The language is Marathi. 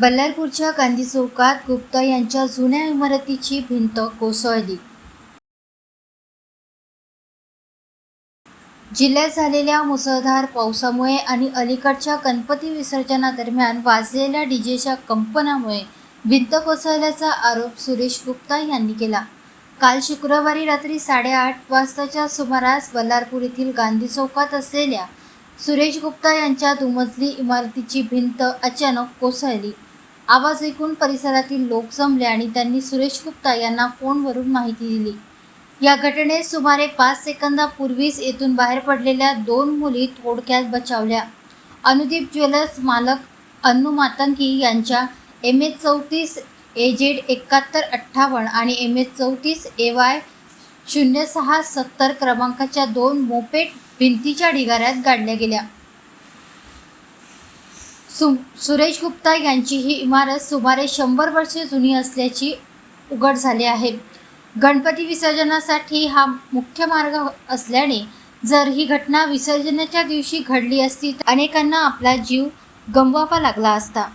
बल्लारपूरच्या गांधी चौकात गुप्ता यांच्या जुन्या इमारतीची भिंत कोसळली. जिल्ह्यात झालेल्या मुसळधार पावसामुळे आणि अलीकडच्या गणपती विसर्जनादरम्यान वाजलेल्या डीजेच्या कंपनामुळे भिंत कोसळल्याचा आरोप सुरेश गुप्ता यांनी केला. काल शुक्रवारी रात्री साडेआठ वाजताच्या सुमारास बल्लारपूर येथील गांधी चौकात असलेल्या सुरेश गुप्ता यांच्या दुमजली इमारतीची भिंत अचानक कोसळली. आवाज ऐकून परिसरातील लोक जमले आणि त्यांनी सुरेश गुप्ता यांना फोनवरून माहिती दिली. या घटनेत सुमारे पाच सेकंदापूर्वीच येथून बाहेर पडलेल्या दोन मुली थोडक्यात बचावल्या. अनुदीप ज्वेलर्स मालक अन्नू मातंकी यांच्या एम एच चौतीस ए जेड एकाहत्तर अठ्ठावन्न आणि एम एच चौतीस ए वाय शून्य सहा सत्तर क्रमांकाच्या दोन मोपेट भिंतीच्या ढिगाऱ्यात गाडल्या गेल्या. सु सुरेश गुप्ता यांची ही इमारत सुमारे शंभर वर्षे जुनी असल्याची उघड झाली आहे. गणपती विसर्जनासाठी हा मुख्य मार्ग असल्याने जर ही घटना विसर्जनाच्या दिवशी घडली असती तर अनेकांना आपला जीव गमवावा लागला असता.